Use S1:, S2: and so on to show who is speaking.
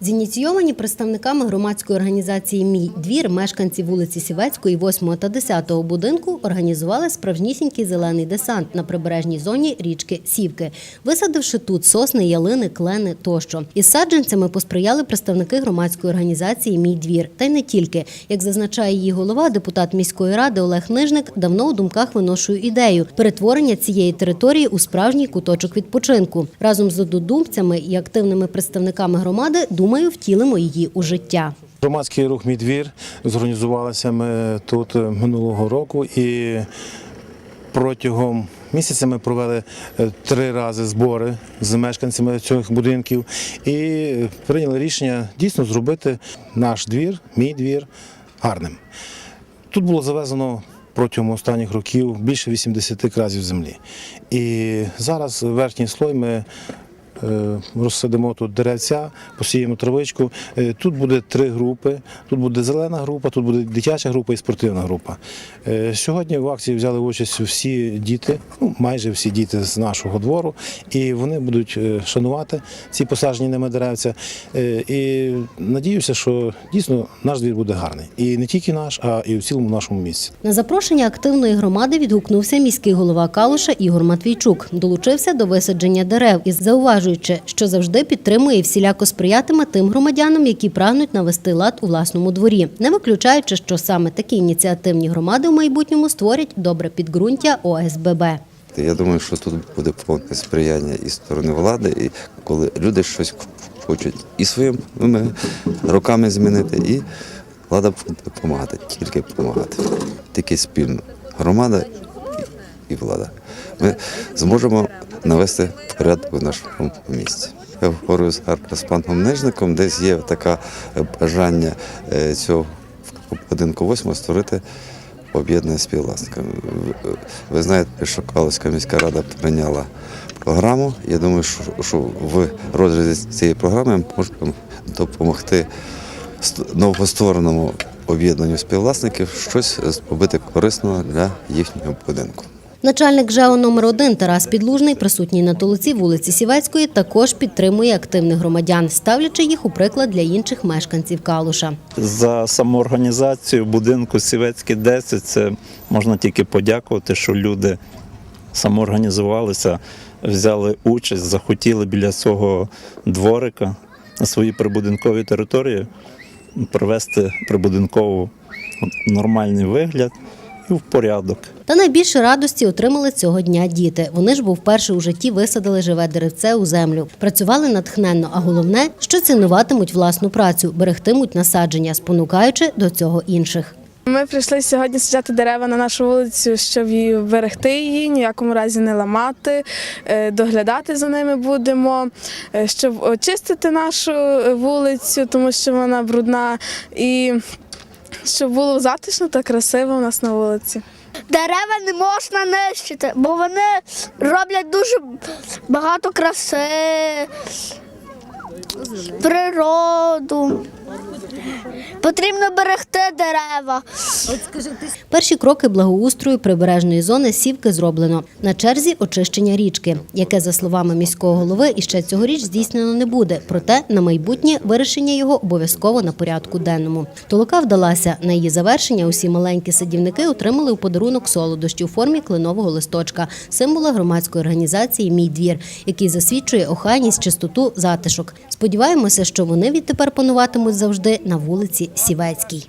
S1: Зініційовані представниками громадської організації Мій двір мешканці вулиці Сівецької, 8 та 10 будинку організували справжнісінький зелений десант на прибережній зоні річки Сівки, висадивши тут сосни, ялини, клени тощо. Із саджанцями посприяли представники громадської організації Мій двір. Та й не тільки, як зазначає її голова, депутат міської ради Олег Нижник давно у думках виношує ідею перетворення цієї території у справжній куточок відпочинку. Разом з однодумцями і активними представниками громади, думаю, втілимо її у життя.
S2: Громадський рух «Мій двір» зорганізувалися ми тут минулого року і протягом місяця ми провели е, три рази збори з мешканцями цих будинків і прийняли рішення дійсно зробити наш двір, мій двір гарним. Тут було завезено протягом останніх років більше 80 кразів землі. І зараз верхній слой ми розсадимо тут деревця, посіємо травичку. Е, Тут буде три групи. Тут буде зелена група, тут буде дитяча група і спортивна група. Е, Сьогодні в акції взяли участь всі діти, ну, майже всі діти з нашого двору, і вони будуть е, шанувати ці посаджені ними деревця. Е, І надіюся, що дійсно наш двір буде гарний. І не тільки наш, а і в цілому нашому місці.
S1: На запрошення активної громади відгукнувся міський голова Калуша Ігор Матвійчук. Долучився до висадження дерев і зауважуючи, що завжди підтримує і всіляко сприятиме тим громадянам, які прагнуть навести лад у власному дворі, не виключаючи, що саме такі ініціативні громади в майбутньому створять добре підґрунтя ОСББ.
S3: Я думаю, що тут буде повне сприяння і сторони влади, і коли люди щось хочуть і своїми руками змінити, і влада буде допомагати, тільки допомагати. Тільки спільно. Громада і влада. Ми зможемо навести порядок у нашому місті. Я говорю з паном Нижником, десь є таке бажання е, цього будинку восьмого створити об'єднання співвласників. Ви- знаєте, що Калицька міська рада прийняла програму. Я думаю, що, в розрізі цієї програми ми допомогти ст- новоствореному об'єднанню співвласників щось зробити корисного для їхнього будинку.
S1: Начальник ЖЕО номер 1 Тарас Підлужний, присутній на толоці вулиці Сівецької, також підтримує активних громадян, ставлячи їх у приклад для інших мешканців Калуша.
S4: За самоорганізацію будинку Сівецький 10 це можна тільки подякувати, що люди самоорганізувалися, взяли участь, захотіли біля свого дворика на своїй прибудинковій території привести прибудинкову нормальний вигляд і в порядок.
S1: Та найбільше радості отримали цього дня діти. Вони ж був вперше у житті висадили живе деревце у землю. Працювали натхненно, а головне, що цінуватимуть власну працю, берегтимуть насадження, спонукаючи до цього інших.
S5: Ми прийшли сьогодні саджати дерева на нашу вулицю, щоб її берегти її, ніякому разі не ламати, е, доглядати за ними будемо, е, щоб очистити нашу вулицю, тому що вона брудна, і щоб було затишно та красиво у нас на вулиці.
S6: Дерева не можна нищити, бо вони роблять дуже багато краси, природу. Потрібно берегти дерева.
S1: Перші кроки благоустрою прибережної зони сівки зроблено. На черзі очищення річки, яке, за словами міського голови, іще цьогоріч здійснено не буде. Проте на майбутнє вирішення його обов'язково на порядку денному. Толока вдалася. На її завершення усі маленькі садівники отримали у подарунок солодощі у формі кленового листочка, символа громадської організації Мій двір, який засвідчує охайність, чистоту, затишок. Сподіваємося, що вони відтепер пануватимуть завжди на вулиці Сівецькій.